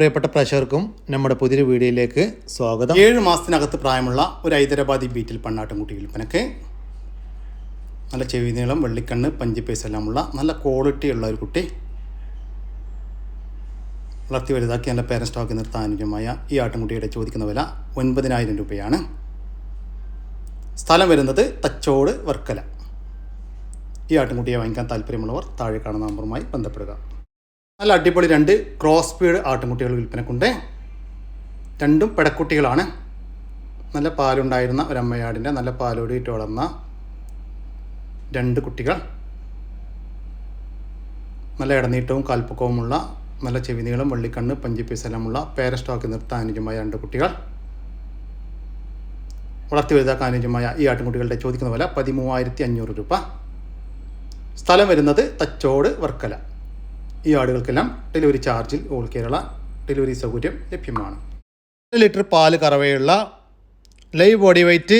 പ്രിയപ്പെട്ട പ്രേക്ഷകർക്കും നമ്മുടെ പുതിയൊരു വീഡിയോയിലേക്ക് സ്വാഗതം. ഏഴ് മാസത്തിനകത്ത് പ്രായമുള്ള ഒരു ഹൈദരാബാദി ബീറ്റിൽ പണ്ണാട്ടം കുട്ടി വിൽപ്പനക്ക് നല്ല ചെവി നീളം വെള്ളിക്കണ്ണ് പഞ്ചിപ്പേസ് എല്ലാമുള്ള നല്ല ക്വാളിറ്റി ഉള്ള ഒരു കുട്ടി. വളർത്തി വലുതാക്കി നല്ല പേരൻ സ്റ്റോക്ക് നിർത്താൻ അനുജമായ ഈ ആട്ടുംകുട്ടിയുടെ ചോദിക്കുന്ന വില ഒൻപതിനായിരം രൂപയാണ്. സ്ഥലം വരുന്നത് തച്ചോട് വർക്കല. ഈ ആട്ടുംകുട്ടിയെ വാങ്ങിക്കാൻ താല്പര്യമുള്ളവർ താഴെ കാണുന്ന നമ്പറുമായി ബന്ധപ്പെടുക. നല്ല അടിപൊളി രണ്ട് ക്രോസ് സ്പീഡ് ആട്ടുമുട്ടികൾ വിൽപ്പനക്കുണ്ട്. രണ്ടും പെടക്കുട്ടികളാണ്. നല്ല പാലുണ്ടായിരുന്ന ഒരമ്മയാടിന്റെ നല്ല പാലോടിയിട്ട് വളർന്ന രണ്ട് കുട്ടികൾ. നല്ല ഇടനീട്ടവും കാൽപ്പക്കവുമുള്ള നല്ല ചെവിനീളം വെള്ളിക്കണ്ണ് പേര സ്റ്റോക്ക് നിർത്താൻ അനുജമായ രണ്ട് കുട്ടികൾ. വളർത്തി വലുതാക്കാൻ അനുജമായ ഈ ആട്ടിൻകുട്ടികളുടെ ചോദിക്കുന്ന വില പതിമൂവായിരത്തി അഞ്ഞൂറ് രൂപ. സ്ഥലം വരുന്നത് തച്ചോട് വർക്കല. ഈ ആടുകൾക്കെല്ലാം ഡെലിവറി ചാർജിൽ ഓൾ കേരള ഡെലിവറി സൗകര്യം ലഭ്യമാണ്. ലിറ്റർ പാൽ കറവയുള്ള ലൈവ് ബോഡി വെയ്റ്റ്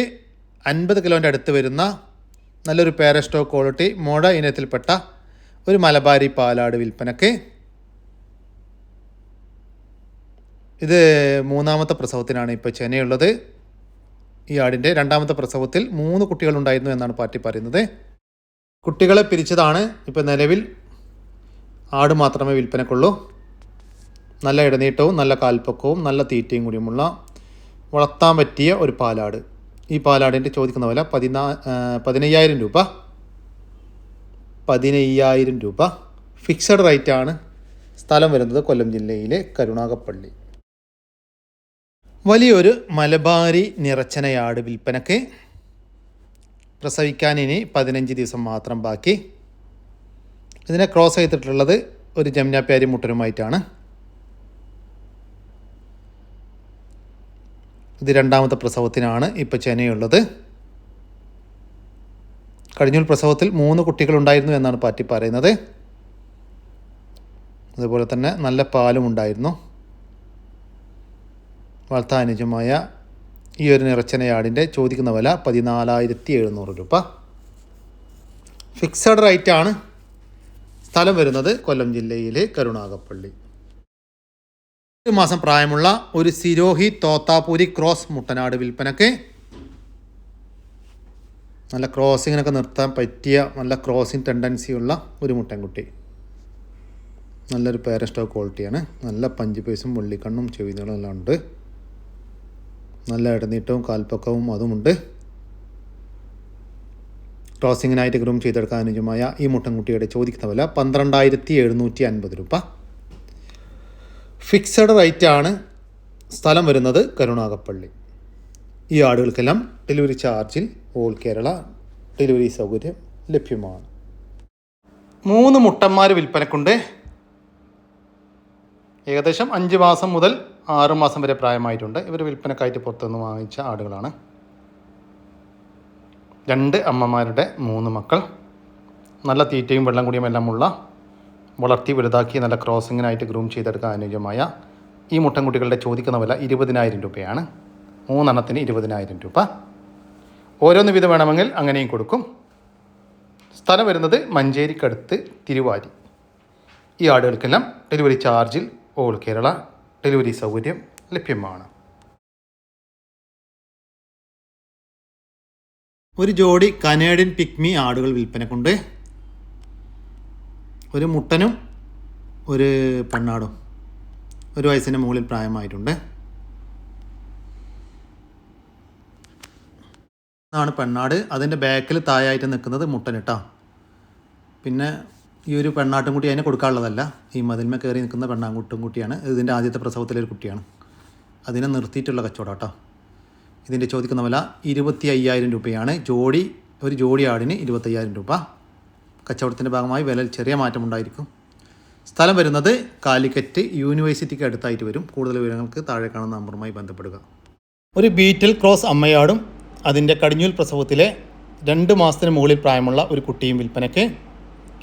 അൻപത് കിലോന്റെ അടുത്ത് വരുന്ന നല്ലൊരു പാരസ്റ്റോ ക്വാളിറ്റി മോഡ ഇനത്തിൽപ്പെട്ട ഒരു മലബാരി പാലാട് വിൽപ്പനക്ക് ഇത് മൂന്നാമത്തെ പ്രസവത്തിനാണ് ഇപ്പോൾ ചെനയുള്ളത്. ഈ ആടിന്റെ രണ്ടാമത്തെ പ്രസവത്തിൽ മൂന്ന് കുട്ടികളുണ്ടായിരുന്നു എന്നാണ് പാർട്ടി പറയുന്നത്. കുട്ടികളെ പിരിച്ചതാണ് ഇപ്പോൾ നിലവിൽ ആട് മാത്രമേ വിൽപ്പനക്കുള്ളൂ. നല്ല ഇടനീട്ടവും നല്ല കാൽപ്പക്കവും നല്ല തീറ്റയും കൂടിയുമുള്ള വളർത്താൻ പറ്റിയ ഒരു പാലാട്. ഈ പാലാടിന്റെ ചോദിക്കുന്ന വില പതിനാ പതിനയ്യായിരം രൂപ. പതിനയ്യായിരം രൂപ. ഫിക്സഡ് റേറ്റ് ആണ്. സ്ഥലം വരുന്നത് കൊല്ലം ജില്ലയിലെ കരുണാകപ്പള്ളി വലിയൊരു മലബാരി നിറച്ചനയാട് വിൽപ്പനക്ക് പ്രസവിക്കാൻ ഇനി പതിനഞ്ച് ദിവസം മാത്രം ബാക്കി. ഇതിനെ ക്രോസ് ചെയ്തിട്ടുള്ളത് ഒരു ജമുനാപ്യാരി മുട്ടനുമായിട്ടാണ്. ഇത് രണ്ടാമത്തെ പ്രസവത്തിനാണ് ഇപ്പോൾ ചെനയുള്ളത്. കഴിഞ്ഞ പ്രസവത്തിൽ മൂന്ന് കുട്ടികളുണ്ടായിരുന്നു എന്നാണ് പാറ്റി പറയുന്നത്. അതുപോലെ തന്നെ നല്ല പാലും ഉണ്ടായിരുന്നു. വളർത്ത അനുജമായ ഈ ഒരു നിറച്ചനയാടിന്റെ ചോദിക്കുന്ന വില പതിനാലായിരത്തി എഴുന്നൂറ് രൂപ. ഫിക്സഡ് റേറ്റ് ആണ്. സ്ഥലം വരുന്നത് കൊല്ലം ജില്ലയിലെ കരുണാകപ്പള്ളി ഒരു മാസം പ്രായമുള്ള ഒരു സിരോഹി തോത്താപൂരി ക്രോസ് മുട്ടനാട് വിൽപ്പനക്ക് നല്ല ക്രോസിങ്ങിനൊക്കെ നിർത്താൻ പറ്റിയ നല്ല ക്രോസിങ് ടെൻഡൻസി ഉള്ള ഒരു മുട്ടൻകുട്ടി. നല്ലൊരു പേരസ്റ്റോ ക്വാളിറ്റിയാണ് നല്ല പഞ്ച് പൈസും വെള്ളിക്കണ്ണും ചെവിനീളം എല്ലാം ഉണ്ട്. നല്ല ഇടനീട്ടവും കാൽപ്പക്കവും അതുമുണ്ട്. ക്രോസിങ്ങിനായിട്ട് ഗ്രൂം ചെയ്തെടുക്കാൻ അനുയോജ്യമായ ഈ മുട്ടൻകുട്ടിയുടെ ചോദിക്കുന്ന വില പന്ത്രണ്ടായിരത്തി എഴുന്നൂറ്റി അൻപത് രൂപ ഫിക്സഡ് റേറ്റാണ് സ്ഥലം വരുന്നത് കരുണാകപ്പള്ളി. ഈ ആടുകൾക്കെല്ലാം ഡെലിവറി ചാർജിൽ ഓൾ കേരള ഡെലിവറി സൗകര്യം ലഭ്യമാണ്. മൂന്ന് മുട്ടന്മാർ വിൽപ്പനക്കുണ്ട്. ഏകദേശം അഞ്ച് മാസം മുതൽ ആറ് മാസം വരെ പ്രായമായിട്ടുണ്ട്. ഇവർ വിൽപ്പനക്കായിട്ട് പുറത്തുനിന്ന് വാങ്ങിച്ച ആടുകളാണ്. രണ്ട് അമ്മമാരുടെ മൂന്ന് മക്കൾ. നല്ല തീറ്റയും വെള്ളം കുടിയും എല്ലാമുള്ള വളർത്തി വലുതാക്കി നല്ല ക്രോസിങ്ങിനായിട്ട് ഗ്രൂം ചെയ്തെടുക്കാൻ അനുയോജ്യമായ ഈ മുട്ടൻകുട്ടികളുടെ ചോദിക്കുന്ന വില ഇരുപതിനായിരം രൂപയാണ്. മൂന്നെണ്ണത്തിന് ഇരുപതിനായിരം രൂപ. ഓരോന്ന് വിധം വേണമെങ്കിൽ അങ്ങനെയും കൊടുക്കും. സ്ഥലം വരുന്നത് മഞ്ചേരിക്കടുത്ത് തിരുവാരി. ഈ ആടുകൾക്കെല്ലാം ഡെലിവറി ചാർജിൽ ഓൾ കേരള ഡെലിവറി സൗകര്യം ലഭ്യമാണ്. ഒരു ജോഡി കനേഡിയൻ പിക്മി ആടുകൾ വിൽപ്പനക്കുണ്ട്. ഒരു മുട്ടനും ഒരു പെണ്ണാടും. ഒരു വയസ്സിന് മുകളിൽ പ്രായമായിട്ടുണ്ട്. ാണ് പെണ്ണാട്. അതിന്റെ ബാക്കിൽ തായായിട്ട് നിൽക്കുന്നത് മുട്ടൻ കേട്ടോ. പിന്നെ ഈ ഒരു പെണ്ണാട്ടും കുട്ടി അതിനെ കൊടുക്കാനുള്ളതല്ല. ഈ മതിന്മ കയറി നിൽക്കുന്ന പെണ്ണാങ്കുട്ടും കുട്ടിയാണ് ഇതിന്റെ ആദ്യത്തെ പ്രസവത്തിലെ ഒരു കുട്ടിയാണ്. അതിനെ നിർത്തിയിട്ടുള്ള കച്ചവടം കേട്ടോ. ഇതിന്റെ ചോദിക്കുന്ന വില ഇരുപത്തി അയ്യായിരം രൂപയാണ്. ജോഡി ഒരു ജോഡി ആടിന് ഇരുപത്തയ്യായിരം രൂപ. കച്ചവടത്തിന്റെ ഭാഗമായി വിലയിൽ ചെറിയ മാറ്റമുണ്ടായിരിക്കും സ്ഥലം വരുന്നത് കാലിക്കറ്റ് യൂണിവേഴ്സിറ്റിക്ക് അടുത്തായിട്ട് വരും. കൂടുതൽ വിവരങ്ങൾക്ക് താഴെ കാണുന്ന നമ്പറുമായി ബന്ധപ്പെടുക. ഒരു ബീറ്റൽ ക്രോസ് അമ്മയാടും അതിന്റെ കടിഞ്ഞൂൽ പ്രസവത്തിലെ രണ്ട് മാസത്തിന് മുകളിൽ പ്രായമുള്ള ഒരു കുട്ടിയും വിൽപ്പനയ്ക്ക്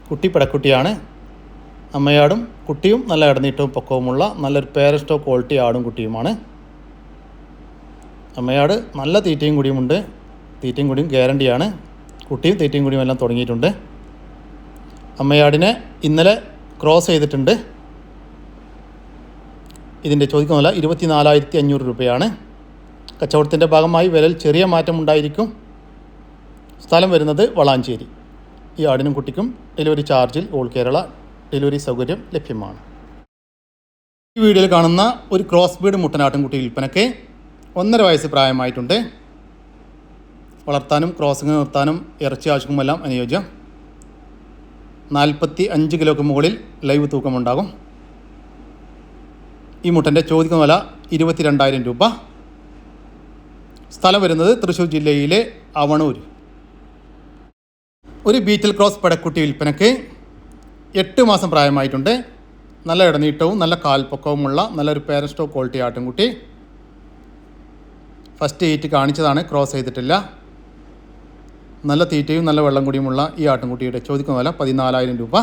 കുട്ടി പെടക്കുട്ടിയാണ്. അമ്മയാടും കുട്ടിയും നല്ല ഇടനീട്ടവും പൊക്കവുമുള്ള നല്ലൊരു പേരസ്റ്റോ ക്വാളിറ്റി ആടും കുട്ടിയുമാണ്. അമ്മയാട് നല്ല തീറ്റയും കൂടിയുമുണ്ട്. തീറ്റയും കുടിയും ഗ്യാരണ്ടിയാണ്. കുട്ടിയും തീറ്റയും കൂടിയും എല്ലാം തുടങ്ങിയിട്ടുണ്ട്. അമ്മയാടിനെ ഇന്നലെ ക്രോസ് ചെയ്തിട്ടുണ്ട്. ഇതിന്റെ ചോദിക്കുന്ന വില ഇരുപത്തി നാലായിരത്തി അഞ്ഞൂറ് രൂപയാണ്. കച്ചവടത്തിന്റെ ഭാഗമായി വിലയിൽ ചെറിയ മാറ്റമുണ്ടായിരിക്കും. സ്ഥലം വരുന്നത് വളാഞ്ചേരി. ഈ ആടിനും കുട്ടിക്കും ഡെലിവറി ചാർജിൽ ഓൾ കേരള ഡെലിവറി സൗകര്യം ലഭ്യമാണ്. ഈ വീഡിയോയിൽ കാണുന്ന ഒരു ക്രോസ് ബീഡ് മുട്ടനാട്ടിൻകുട്ടി വിൽപ്പനയ്ക്ക് ഒന്നര വയസ്സ് പ്രായമായിട്ടുണ്ട്. വളർത്താനും ക്രോസിംഗ് നിർത്താനും ഇറച്ചി ആവശ്യക്കുമെല്ലാം അനുയോജ്യം. നാൽപ്പത്തി അഞ്ച് കിലോക്ക് മുകളിൽ ലൈവ് തൂക്കമുണ്ടാകും. ഈ മുട്ടന്റെ ചോദിക്കുന്ന വില ഇരുപത്തി രണ്ടായിരം രൂപ. സ്ഥലം വരുന്നത് തൃശ്ശൂർ ജില്ലയിലെ അവണൂർ ഒരു ബീറ്റൽ ക്രോസ് പടക്കുട്ടി വിൽപ്പനയ്ക്ക് എട്ട് മാസം പ്രായമായിട്ടുണ്ട്. നല്ല ഇടനീട്ടവും നല്ല കാൽപ്പൊക്കവുമുള്ള നല്ലൊരു പേരൻ സ്റ്റോക്ക് ക്വാളിറ്റി ആട്ടിൻകുട്ടി. ഫസ്റ്റ് എയ്റ്റ് കാണിച്ചതാണ് ക്രോസ് ചെയ്തിട്ടില്ല. നല്ല തീറ്റയും നല്ല വെള്ളം കൂടിയുമുള്ള ഈ ആട്ടിൻകുട്ടിയുടെ ചോദിക്കുന്ന വില പതിനാലായിരം രൂപ.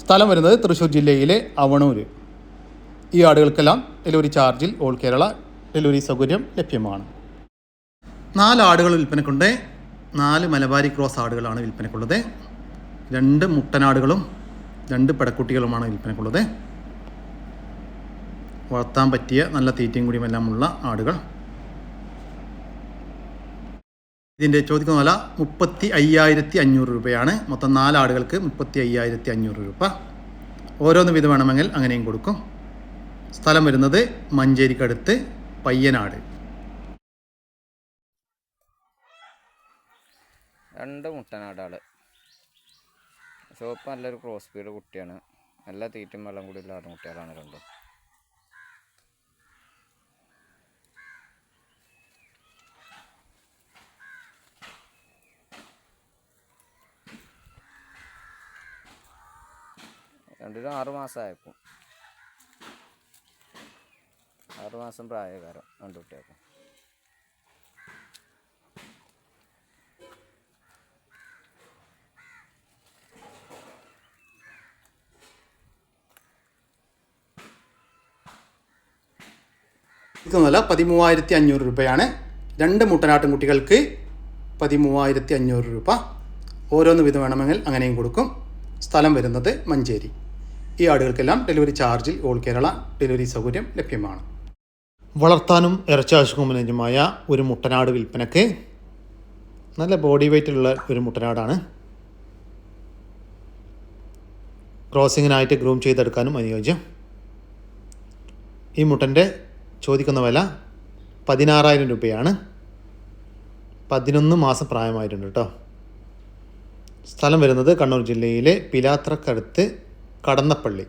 സ്ഥലം വരുന്നത് തൃശ്ശൂർ ജില്ലയിലെ അവണൂർ ഈ ആടുകൾക്കെല്ലാം ഡെലിവറി ചാർജിൽ ഓൾ കേരള ഡെലിവറി സൗകര്യം ലഭ്യമാണ്. നാല് ആടുകൾ വിൽപ്പനക്കുണ്ട്. നാല് മലബാരി ക്രോസ് ആടുകളാണ് വിൽപ്പനക്കുള്ളത്. രണ്ട് മുട്ടനാടുകളും രണ്ട് പെടക്കുട്ടികളുമാണ് വിൽപ്പനക്കുള്ളത്. വളർത്താൻ പറ്റിയ നല്ല തീറ്റയും കൂടിയുമെല്ലാമുള്ള ആടുകൾ. ഇതിന്റെ ചോദിക്കുന്ന വില മുപ്പത്തി അയ്യായിരത്തി അഞ്ഞൂറ് രൂപയാണ്. മൊത്തം നാലാടുകൾക്ക് മുപ്പത്തി അയ്യായിരത്തി അഞ്ഞൂറ് രൂപ. ഓരോന്ന് വിധം വേണമെങ്കിൽ അങ്ങനെയും കൊടുക്കും. സ്ഥലം വരുന്നത് മഞ്ചേരിക്കടുത്ത് പയ്യനാട്. രണ്ട് മുട്ടനാടാൾ. സോപ്പ് നല്ലൊരു ക്രോസ് സ്പീഡ് കുട്ടിയാണ്. നല്ല തീറ്റും വെള്ളം കൂടി ഇല്ലാത്ത കുട്ടികളാണ് രണ്ടും. രണ്ടിനും ആറ് മാസമായപ്പോൾ. ആറ് മാസം പ്രായകാരം രണ്ട് കുട്ടികൾക്കും വില പതിമൂവായിരത്തി അഞ്ഞൂറ് രൂപയാണ്. രണ്ട് മുട്ടനാട്ടും കുട്ടികൾക്ക് പതിമൂവായിരത്തി അഞ്ഞൂറ് രൂപ. ഓരോന്ന് വിധം വേണമെങ്കിൽ അങ്ങനെയും കൊടുക്കും. സ്ഥലം വരുന്നത് മഞ്ചേരി. ഈ ആടുകൾക്കെല്ലാം ഡെലിവറി ചാർജിൽ ഓൾ കേരള ഡെലിവറി സൗകര്യം ലഭ്യമാണ്. വളർത്താനും ഇറച്ചി ഒരു മുട്ടനാട് വിൽപ്പനക്ക് നല്ല ബോഡി വെയ്റ്റിലുള്ള ഒരു മുട്ടനാടാണ്. ക്രോസിങ്ങിനായിട്ട് ഗ്രൂം ചെയ്തെടുക്കാനും അനുയോജ്യം. ഈ മുട്ടന്റെ ചോദിക്കുന്ന വില പതിനാറായിരം രൂപയാണ്. പതിനൊന്ന് മാസം പ്രായമായിട്ടുണ്ട് കേട്ടോ. സ്ഥലം വരുന്നത് കണ്ണൂർ ജില്ലയിലെ പിലാത്രക്കടുത്ത് കടന്നപ്പള്ളി.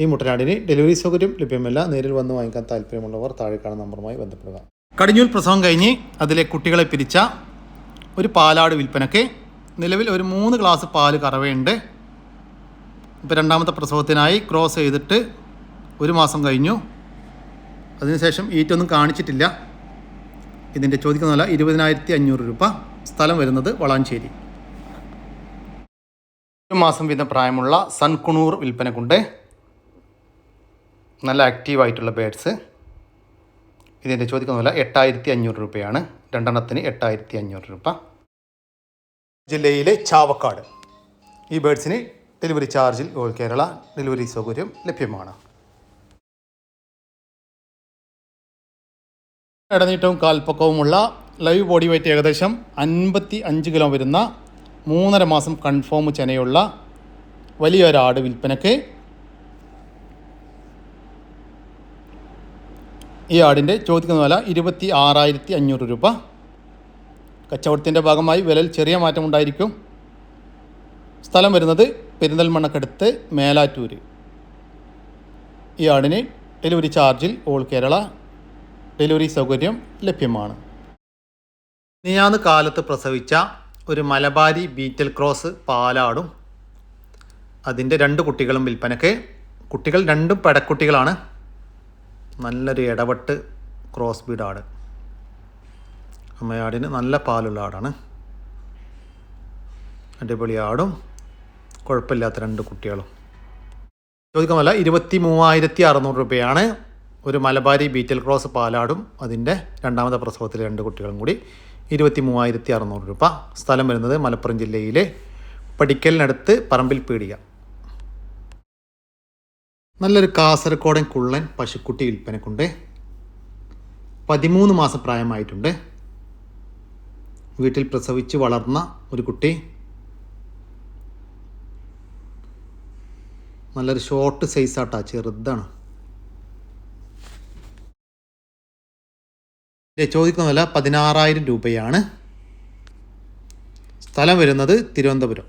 ഈ മുട്ടനാടിന് ഡെലിവറി സൗകര്യം ലഭ്യമല്ല. നേരിൽ വന്ന് വാങ്ങിക്കാൻ താല്പര്യമുള്ളവർ താഴെ കാണുന്ന നമ്പറുമായി ബന്ധപ്പെടുക. കടിഞ്ഞൂൽ പ്രസവം കഴിഞ്ഞ് അതിലെ കുട്ടികളെ പിരിച്ച ഒരു പാലാട് വിൽപ്പനയ്ക്ക് നിലവിൽ ഒരു മൂന്ന് ഗ്ലാസ് പാൽ കറവയുണ്ട്. ഇപ്പോൾ രണ്ടാമത്തെ പ്രസവത്തിനായി ക്രോസ് ചെയ്തിട്ട് ഒരു മാസം കഴിഞ്ഞു. അതിനുശേഷം ഈറ്റൊന്നും കാണിച്ചിട്ടില്ല. ഇതിന്റെ ചോദിക്കുന്ന വില ഇരുപതിനായിരത്തി അഞ്ഞൂറ് രൂപ സ്ഥലം വരുന്നത് വളാഞ്ചേരി. ഒരു മാസം വീതം പ്രായമുള്ള സൺകുണൂർ വിൽപ്പനക്കുണ്ട്. നല്ല ആക്റ്റീവായിട്ടുള്ള ബേഡ്സ്. ഇതിന്റെ ചോദിക്കുന്ന വില എട്ടായിരത്തി അഞ്ഞൂറ് രൂപയാണ്. രണ്ടെണ്ണത്തിന് എട്ടായിരത്തി അഞ്ഞൂറ് രൂപ. ജില്ലയിലെ ചാവക്കാട്. ഈ ബേഡ്സിന് ഡെലിവറി ചാർജിൽ ഓൾ കേരള ഡെലിവറി സൗകര്യം ലഭ്യമാണ്. ഇടനീട്ടവും കാൽപ്പക്കവുമുള്ള ലൈവ് ബോഡി വെയിറ്റ് ഏകദേശം അൻപത്തി അഞ്ച് കിലോ വരുന്ന മൂന്നര മാസം കൺഫേം ചെനയുള്ള വലിയൊരാട് വിൽപ്പനയ്ക്ക് ഈ ആടിന്റെ ചോദിക്കുന്ന വില ഇരുപത്തി ആറായിരത്തി അഞ്ഞൂറ് രൂപ. കച്ചവടത്തിന്റെ ഭാഗമായി വിലയിൽ ചെറിയ മാറ്റമുണ്ടായിരിക്കും സ്ഥലം വരുന്നത് പെരിന്തൽമണ്ണക്കടുത്ത് മേലാറ്റൂർ ഈ ആടിന് ഡെലിവറി ചാർജിൽ ഓൾ കേരള ഡെലിവറി സൗകര്യം ലഭ്യമാണ്. നീയാന്ന് കാലത്ത് പ്രസവിച്ച ഒരു മലബാരി ബീറ്റൽ ക്രോസ് പാലാടും. അതിന്റെ രണ്ട് കുട്ടികളും വിൽപ്പനയ്ക്ക് കുട്ടികൾ രണ്ടും പടക്കുട്ടികളാണ്. നല്ലൊരു ഇടപെട്ട് ക്രോസ് ബീഡ് ആട് അമ്മയാടിന് നല്ല പാലുള്ള ആടാണ്. അടിപൊളി ആടും. കുഴപ്പമില്ലാത്ത രണ്ട് കുട്ടികളും. ചോദിക്കാമല്ല ഇരുപത്തി മൂവായിരത്തി അറുന്നൂറ് രൂപയാണ് ഒരു മലബാരി ബീറ്റൽ ക്രോസ് പാലാടും. അതിന്റെ രണ്ടാമത്തെ പ്രസവത്തിലെ രണ്ട് കുട്ടികളും കൂടി. ഇരുപത്തി മൂവായിരത്തി അറുന്നൂറ് രൂപ. സ്ഥലം വരുന്നത് മലപ്പുറം ജില്ലയിലെ പടിക്കലിനടുത്ത് പറമ്പിൽ പീടിക. നല്ലൊരു കാസർഗോഡൻ കുള്ളൻ പശുക്കുട്ടി വിൽപ്പനക്കുണ്ട്. പതിമൂന്ന് മാസം പ്രായമായിട്ടുണ്ട്. വീട്ടിൽ പ്രസവിച്ച് വളർന്ന ഒരു കുട്ടി. നല്ലൊരു ഷോർട്ട് സൈസാട്ടാ ചെറുതാണ്. ചോദിക്കുന്ന വില പതിനാറായിരം രൂപയാണ്. സ്ഥലം വരുന്നത് തിരുവനന്തപുരം.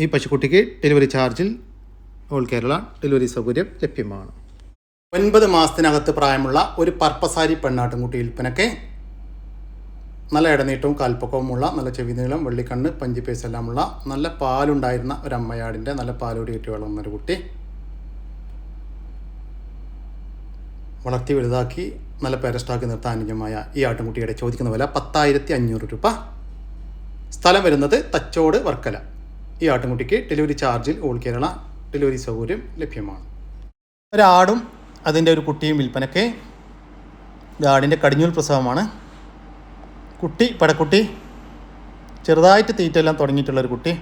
ഈ പശുക്കുട്ടിക്ക് ഡെലിവറി ചാർജിൽ ഓൾ കേരള ഡെലിവറി സൗകര്യം ലഭ്യമാണ്. ഒൻപത് മാസത്തിനകത്ത് പ്രായമുള്ള ഒരു പർപ്പസാരി പെണ്ണാട്ടുംകുട്ടി വിൽപ്പനയ്ക്ക് നല്ല ഇടനീട്ടവും കാൽപ്പക്കവുമുള്ള നല്ല ചെവി നീളം വെള്ളിക്കണ്ണ് പഞ്ചിപ്പേസ് എല്ലാമുള്ള നല്ല പാലുണ്ടായിരുന്ന ഒരു അമ്മയാടിന്റെ നല്ല പാലോടി കിട്ടി വളർന്നൊരു കുട്ടി. വളർത്തി വലുതാക്കി നല്ല പേരസ്റ്റാക്കി നിർത്താൻ അനുജമായ ഈ ആട്ടുംകുട്ടിയുടെ ചോദിക്കുന്ന വില പത്തായിരത്തി അഞ്ഞൂറ് രൂപ. സ്ഥലം വരുന്നത് തച്ചോട് വർക്കല. ഈ ആട്ടുംകുട്ടിക്ക് ഡെലിവറി ചാർജിൽ ഓൾ കേരള ഡെലിവറി സൗകര്യം ലഭ്യമാണ്. ഒരാടും അതിന്റെ ഒരു കുട്ടിയും വിൽപ്പനയ്ക്ക് ആടിന്റെ കടിഞ്ഞൂൽ പ്രസവമാണ്. കുട്ടി പടക്കുട്ടി ചെറുതായിട്ട് തീറ്റെല്ലാം തുടങ്ങിയിട്ടുള്ളൊരു കുട്ടി.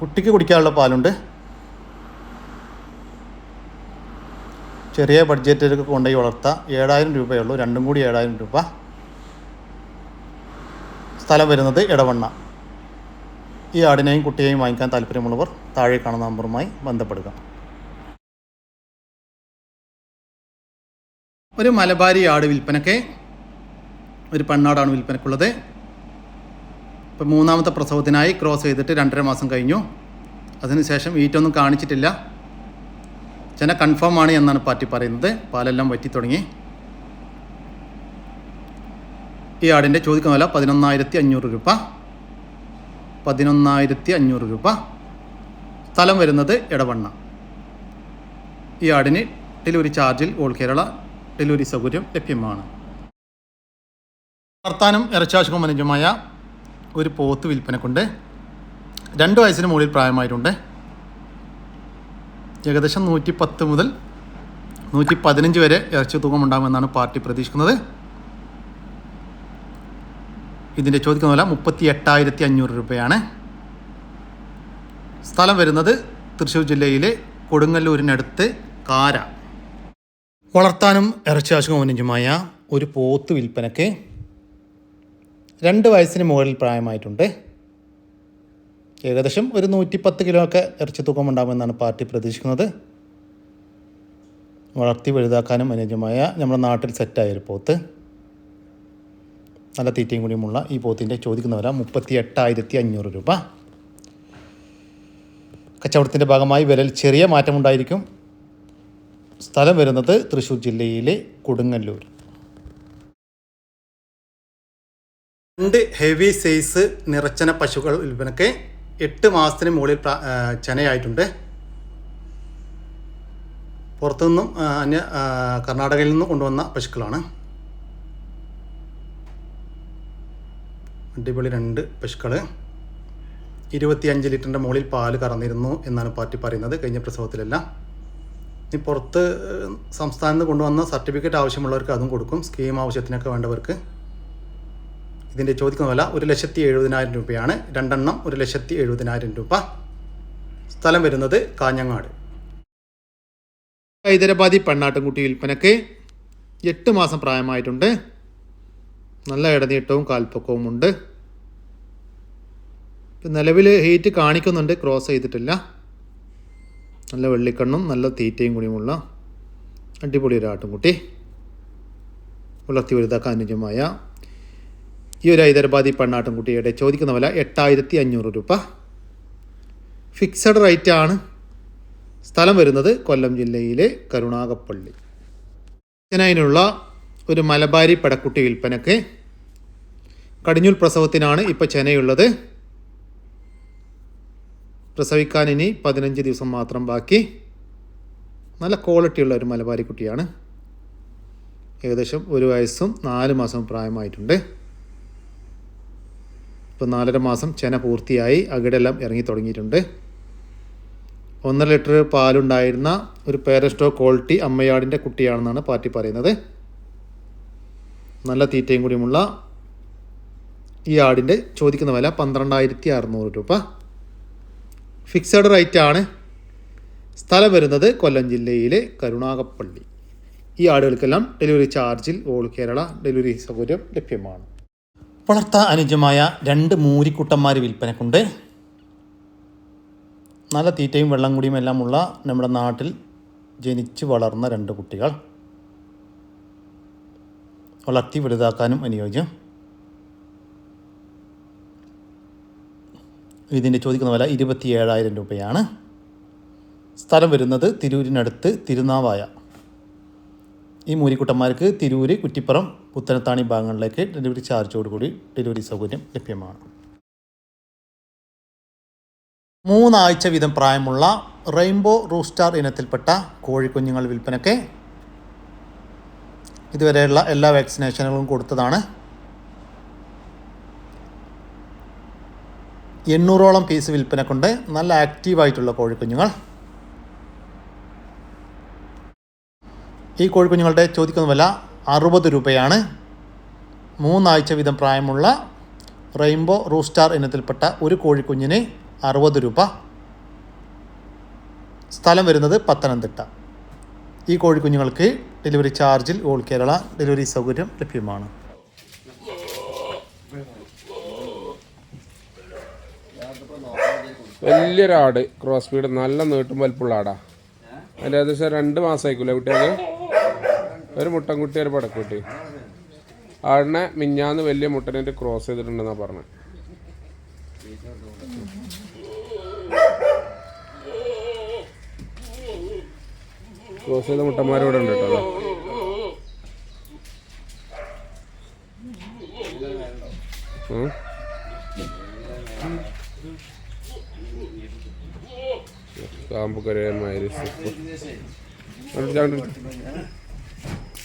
കുട്ടിക്ക് കുടിക്കാനുള്ള പാലുണ്ട്. ചെറിയ ബഡ്ജറ്റിൽ കൊണ്ടുപോയി വളർത്താം. ഏഴായിരം രൂപയുള്ളൂ. രണ്ടും കൂടി ഏഴായിരം രൂപ. സ്ഥലം വരുന്നത് ഇടവണ്ണ ഈ ആടിനെയും കുട്ടിയെയും വാങ്ങിക്കാൻ താല്പര്യമുള്ളവർ താഴെ കാണുന്ന നമ്പറുമായി ബന്ധപ്പെടുക. ഒരു മലബാരി ആട് വിൽപ്പനയ്ക്ക് ഒരു പെണ്ണാടാണ് വിൽപ്പനക്കുള്ളത് ഇപ്പം മൂന്നാമത്തെ പ്രസവത്തിനായി ക്രോസ് ചെയ്തിട്ട് രണ്ടര മാസം കഴിഞ്ഞു. അതിനുശേഷം ഈറ്റൊന്നും കാണിച്ചിട്ടില്ല. ചെന കൺഫേം ആണ് എന്നാണ് പാർട്ടി പറയുന്നത്. പാലെല്ലാം വറ്റി തുടങ്ങി. ഈ ആടിന്റെ ചോദിക്കുന്ന വില പതിനൊന്നായിരത്തി അഞ്ഞൂറ് രൂപ. പതിനൊന്നായിരത്തി അഞ്ഞൂറ് രൂപ. സ്ഥലം വരുന്നത് ഇടവണ്ണ ഈ ആടിന് ഡെലിവറി ചാർജിൽ ഓൾ കേരള ഡെലിവറി സൗകര്യം ലഭ്യമാണ്. വർത്താനം ഇറച്ചാശുക്കും മനുജമായ ഒരു പോത്ത് വിൽപ്പനക്കുണ്ട്. രണ്ട് വയസ്സിന് മുകളിൽ പ്രായമായിട്ടുണ്ട്. ഏകദേശം നൂറ്റി പത്ത് മുതൽ നൂറ്റി പതിനഞ്ച് വരെ ഇറച്ചി തൂക്കം ഉണ്ടാകുമെന്നാണ് പാർട്ടി പ്രതീക്ഷിക്കുന്നത്. ഇതിന്റെ ചോദിക്കുന്ന വില മുപ്പത്തി എട്ടായിരത്തി അഞ്ഞൂറ് രൂപയാണ്. സ്ഥലം വരുന്നത് തൃശ്ശൂർ ജില്ലയിലെ കൊടുങ്ങല്ലൂരിനടുത്ത് കാര. വളർത്താനും ഇറച്ചി അനുജമായ ഒരു പോത്ത് വിൽപ്പനയ്ക്ക് രണ്ട് വയസ്സിന് മുകളിൽ പ്രായമായിട്ടുണ്ട്. ഏകദേശം ഒരു നൂറ്റിപ്പത്ത് കിലോ ഒക്കെ ഇറച്ചി തൂക്കം ഉണ്ടാകുമെന്നാണ് പാർട്ടി പ്രതീക്ഷിക്കുന്നത്. വളർത്തി വലുതാക്കാനും അനുയോജ്യമായ നമ്മുടെ നാട്ടിൽ സെറ്റായ ഒരു പോത്ത്. നല്ല തീറ്റയും കൂടിയുമുള്ള ഈ പോത്തിന്റെ ചോദിക്കുന്ന വില മുപ്പത്തി എട്ടായിരത്തി അഞ്ഞൂറ് രൂപ. കച്ചവടത്തിന്റെ ഭാഗമായി വിലയിൽ ചെറിയ മാറ്റമുണ്ടായിരിക്കും സ്ഥലം വരുന്നത് തൃശ്ശൂർ ജില്ലയിലെ കൊടുങ്ങല്ലൂർ. രണ്ട് ഹെവി സൈസ് നിറച്ചന പശുക്കൾ വിൽപ്പനയ്ക്ക് എട്ട് മാസത്തിന് മുകളിൽ ചെനയായിട്ടുണ്ട് പുറത്തുനിന്നും അന്യ കർണാടകയിൽ നിന്നും കൊണ്ടുവന്ന പശുക്കളാണ്. അടിപൊളി രണ്ട് പശുക്കൾ ഇരുപത്തിയഞ്ച് ലിറ്ററിന്റെ മുകളിൽ പാൽ കറന്നിരുന്നു എന്നാണ് പാർട്ടി പറയുന്നത് കഴിഞ്ഞ പ്രസവത്തിലെല്ലാം. ഇനി പുറത്ത് സംസ്ഥാനത്ത് കൊണ്ടുവന്ന സർട്ടിഫിക്കറ്റ് ആവശ്യമുള്ളവർക്ക് അതും കൊടുക്കും. സ്കീം ആവശ്യത്തിനൊക്കെ വേണ്ടവർക്ക്. ഇതിന്റെ ചോദിക്കുന്ന വില ഒരു ലക്ഷത്തി എഴുപതിനായിരം രൂപയാണ്. രണ്ടെണ്ണം ഒരു ലക്ഷത്തി എഴുപതിനായിരം രൂപ. സ്ഥലം വരുന്നത് കാഞ്ഞങ്ങാട്. ഹൈദരാബാദി പെണ്ണാട്ടുംകുട്ടി വിൽപ്പനക്ക് എട്ട് മാസം പ്രായമായിട്ടുണ്ട്. നല്ല ഇടനീട്ടവും കാൽപ്പൊക്കവും ഉണ്ട്. നിലവിൽ ഹീറ്റ് കാണിക്കുന്നുണ്ട് ക്രോസ് ചെയ്തിട്ടില്ല. നല്ല വെള്ളിക്കണ്ണും നല്ല തീറ്റയും കൂടിയുമുള്ള അടിപൊളി ഒരു ആട്ടുംകുട്ടി. വളർത്തി വലുതാക്കാൻ അനുയോജ്യമായ ഈ ഒരു ഹൈദരാബാദി പെണ്ണാട്ടുംകുട്ടിയുടെ ചോദിക്കുന്ന വില എട്ടായിരത്തി അഞ്ഞൂറ് രൂപ. ഫിക്സഡ് റേറ്റ് ആണ്. സ്ഥലം വരുന്നത് കൊല്ലം ജില്ലയിലെ കരുണാകപ്പള്ളി ഇതിനതിനുള്ള ഒരു മലബാരി പടക്കുട്ടി വിൽപ്പനക്ക് കടിഞ്ഞൂൽ പ്രസവത്തിനാണ് ഇപ്പോൾ ചെനയുള്ളത്. പ്രസവിക്കാൻ ഇനി പതിനഞ്ച് ദിവസം മാത്രം ബാക്കി. നല്ല ക്വാളിറ്റിയുള്ള ഒരു മലബാരി കുട്ടിയാണ്. ഏകദേശം ഒരു വയസ്സും നാല് മാസം പ്രായമായിട്ടുണ്ട്. ഇപ്പോൾ നാലര മാസം ചെന പൂർത്തിയായി അകിടെല്ലാം ഇറങ്ങി തുടങ്ങിയിട്ടുണ്ട്. ഒന്നര ലിറ്റർ പാലുണ്ടായിരുന്ന ഒരു പേരസ്റ്റോ ക്വാളിറ്റി അമ്മയാടിന്റെ കുട്ടിയാണെന്നാണ് പാർട്ടി പറയുന്നത്. നല്ല തീറ്റയും കൂടിയുമുള്ള ഈ ആടിന്റെ ചോദിക്കുന്ന വില പന്ത്രണ്ടായിരത്തി അറുന്നൂറ് രൂപ. ഫിക്സഡ് റേറ്റ് ആണ് സ്ഥലം വരുന്നത് കൊല്ലം ജില്ലയിലെ കരുണാകപ്പള്ളി. ഈ ആടുകൾക്കെല്ലാം ഡെലിവറി ചാർജിൽ ഓൾ കേരള ഡെലിവറി സൗകര്യം ലഭ്യമാണ്. വളർത്താൻ അനുജമായ രണ്ട് മൂരിക്കുട്ടന്മാർ വിൽപ്പനക്കുണ്ട്. നല്ല തീറ്റയും വെള്ളം കുടിയും എല്ലാമുള്ള നമ്മുടെ നാട്ടിൽ ജനിച്ച് വളർന്ന രണ്ട് കുട്ടികൾ. വളർത്തി വലുതാക്കാനും അനുയോജ്യം. ഇതിന്റെ ചോദിക്കുന്ന വില ഇരുപത്തി ഏഴായിരം രൂപയാണ്. സ്ഥലം വരുന്നത് തിരൂരിനടുത്ത് തിരുനാവായ. ഈ മൂരിക്കുട്ടന്മാർക്ക് തിരൂര് കുറ്റിപ്പുറം പുത്തനത്താണി ഭാഗങ്ങളിലേക്ക് ഡെലിവറി ചാർജോടുകൂടി ഡെലിവറി സൗകര്യം ലഭ്യമാണ്. മൂന്നാഴ്ച വീതം പ്രായമുള്ള റെയിൻബോ റൂസ്റ്റാർ ഇനത്തിൽപ്പെട്ട കോഴിക്കുഞ്ഞുങ്ങൾ വിൽപ്പനയ്ക്ക് ഇതുവരെയുള്ള എല്ലാ വാക്സിനേഷനുകളും കൊടുത്തതാണ്. എണ്ണൂറോളം പീസ് വിൽപ്പനക്കുണ്ട് നല്ല ആക്റ്റീവായിട്ടുള്ള കോഴിക്കുഞ്ഞുങ്ങൾ. ഈ കോഴിക്കുഞ്ഞുങ്ങളുടെ ചോദിക്കുന്ന വില അറുപത് രൂപയാണ്. മൂന്നാഴ്ച വീതം പ്രായമുള്ള റെയിൻബോ റൂസ്റ്റാർ ഇനത്തിൽപ്പെട്ട ഒരു കോഴിക്കുഞ്ഞിന് അറുപത് രൂപ. സ്ഥലം വരുന്നത് പത്തനംതിട്ട. ഈ കോഴിക്കുഞ്ഞുങ്ങൾക്ക് ഡെലിവറി ചാർജിൽ ഓൾ കേരള ഡെലിവറി സൗകര്യം ലഭ്യമാണ്. വലിയൊരാട് ക്രോസ് ഫീഡ് നല്ല നീട്ടും വലിപ്പുള്ള ആടാ. അതിന്റെ ഏകദേശം രണ്ട് മാസമായിക്കൂല കുട്ടിയത് ഒരു മുട്ടൻകുട്ടി ഒരു പടക്കുട്ടി. ആടിനെ മിഞ്ഞാന്ന് വലിയ മുട്ടനായിട്ട് ക്രോസ് ചെയ്തിട്ടുണ്ടെന്നാ പറഞ്ഞത് ക്രോസ് ചെയ്ത മുട്ടന്മാരിവിടെ ഉണ്ട് കേട്ടോ അതെ.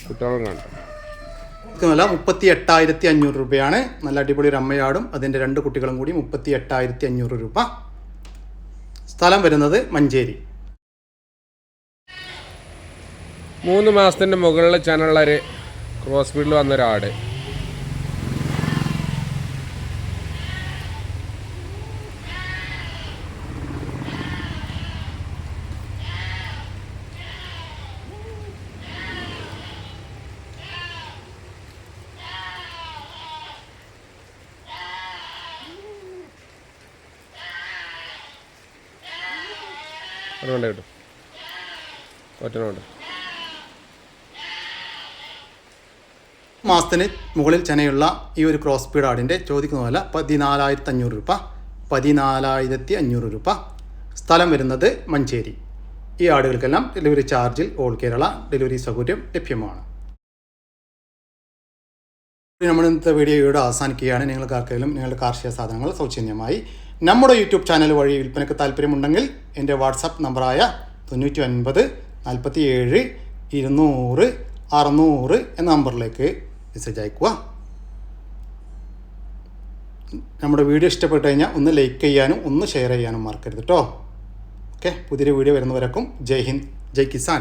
കുട്ടികളും കാണാം വില മുപ്പത്തി എട്ടായിരത്തി അഞ്ഞൂറ് രൂപയാണ്. നല്ല അടിപൊളി ഒരു അമ്മയാടും. അതിന്റെ രണ്ട് കുട്ടികളും കൂടി മുപ്പത്തി എട്ടായിരത്തി അഞ്ഞൂറ് രൂപ. സ്ഥലം വരുന്നത് മഞ്ചേരി. മൂന്ന് മാസത്തിന്റെ മുകളിൽ ചാനലുള്ള ഒരു ക്രോസ് ഫീൽഡിൽ വന്നൊരാട്. അതുകൊണ്ട് കിട്ടും. ഒറ്റനുണ്ട് മാസത്തിന് മുകളിൽ ചെനയുള്ള ഈ ഒരു ക്രോസ് സ്പീഡ് ആടിന്റെ ചോദിക്കുന്ന വില പതിനാലായിരത്തി അഞ്ഞൂറ് രൂപ. പതിനാലായിരത്തി അഞ്ഞൂറ് രൂപ. സ്ഥലം വരുന്നത് മഞ്ചേരി. ഈ ആടുകൾക്കെല്ലാം ഡെലിവറി ചാർജിൽ ഓൾ കേരള ഡെലിവറി സൗകര്യം ലഭ്യമാണ്. നമ്മൾ ഇന്നത്തെ വീഡിയോ ഇവിടെ അവസാനിക്കുകയാണ്. നിങ്ങൾക്ക് ആർക്കെങ്കിലും നിങ്ങളുടെ കാർഷിക സാധനങ്ങൾ സൗജന്യമായി. നമ്മുടെ യൂട്യൂബ് ചാനൽ വഴി വിൽപ്പനയ്ക്ക് താല്പര്യമുണ്ടെങ്കിൽ എന്റെ വാട്സപ്പ് നമ്പറായ തൊണ്ണൂറ്റി ഒൻപത് നാൽപ്പത്തി ഏഴ് ഇരുന്നൂറ് അറുന്നൂറ് എന്ന നമ്പറിലേക്ക് മെസ്സേജ് അയക്കുക നമ്മുടെ വീഡിയോ ഇഷ്ടപ്പെട്ട് കഴിഞ്ഞാൽ ഒന്ന് ലൈക്ക് ചെയ്യാനും ഒന്ന് ഷെയർ ചെയ്യാനും മറക്കരുത് കേട്ടോ ഓക്കെ? പുതിയൊരു വീഡിയോ വരുന്നവരക്കും ജയ് ഹിന്ദ് ജയ് കിസാൻ.